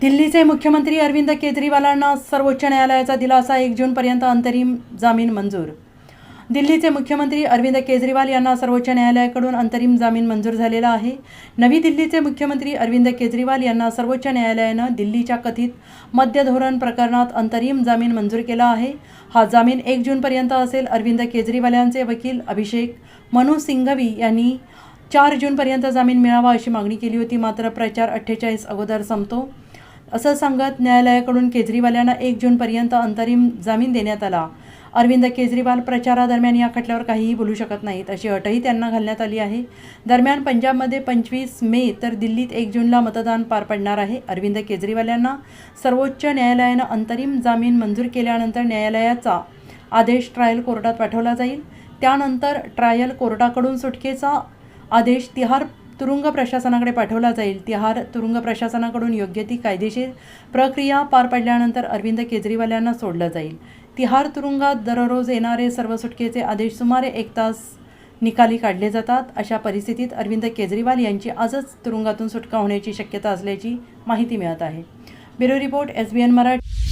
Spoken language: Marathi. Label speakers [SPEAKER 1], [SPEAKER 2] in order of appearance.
[SPEAKER 1] दिल्लीचे मुख्यमंत्री अरविंद केजरीवालांना सर्वोच्च न्यायालयाचा दिलासा एक जूनपर्यंत अंतरिम जामीन मंजूर. दिल्लीचे मुख्यमंत्री अरविंद केजरीवाल यांना सर्वोच्च न्यायालयाकडून अंतरिम जामीन मंजूर झालेला आहे. नवी दिल्लीचे मुख्यमंत्री अरविंद केजरीवाल यांना सर्वोच्च न्यायालयानं दिल्लीच्या कथित मद्य धोरण प्रकरणात अंतरिम जामीन मंजूर केला आहे. हा जामीन एक जूनपर्यंत असेल अरविंद केजरीवाल यांचे वकील अभिषेक मनु सिंघवी यांनी चार जूनपर्यंत जामीन मिळावा अशी मागणी केली होती. मात्र प्रचार अठ्ठेचाळीस अगोदर संपतो. असं सांगत न्यायालयाकडून केजरीवाल यांना एक जूनपर्यंत अंतरिम जामीन देण्यात आला. अरविंद केजरीवाल प्रचारादरम्यान या खटल्यावर काहीही बोलू शकत नाहीत अशी अटही त्यांना घालण्यात आली आहे. दरम्यान पंजाबमध्ये पंचवीस मे तर दिल्लीत एक जूनला मतदान पार पडणार आहे. अरविंद केजरीवाल यांना सर्वोच्च न्यायालयानं अंतरिम जामीन मंजूर केल्यानंतर न्यायालयाचा आदेश ट्रायल कोर्टात पाठवला जाईल. त्यानंतर ट्रायल कोर्टाकडून सुटकेचा आदेश तिहार तुरुंग प्रशासनाकडे पाठवला जाईल. तिहार तुरुंग प्रशासनाकडून योग्य ती कायदेशीर प्रक्रिया पार पडल्यानंतर अरविंद केजरीवाल यांना सोडलं जाईल. तिहार तुरुंगात दररोज येणारे सर्व सुटकेचे आदेश सुमारे एक तास निकाली काढले जातात. अशा परिस्थितीत अरविंद केजरीवाल यांची आजच तुरुंगातून सुटका होण्याची शक्यता असल्याची माहिती मिळत आहे. Bureau report S B N Marathi.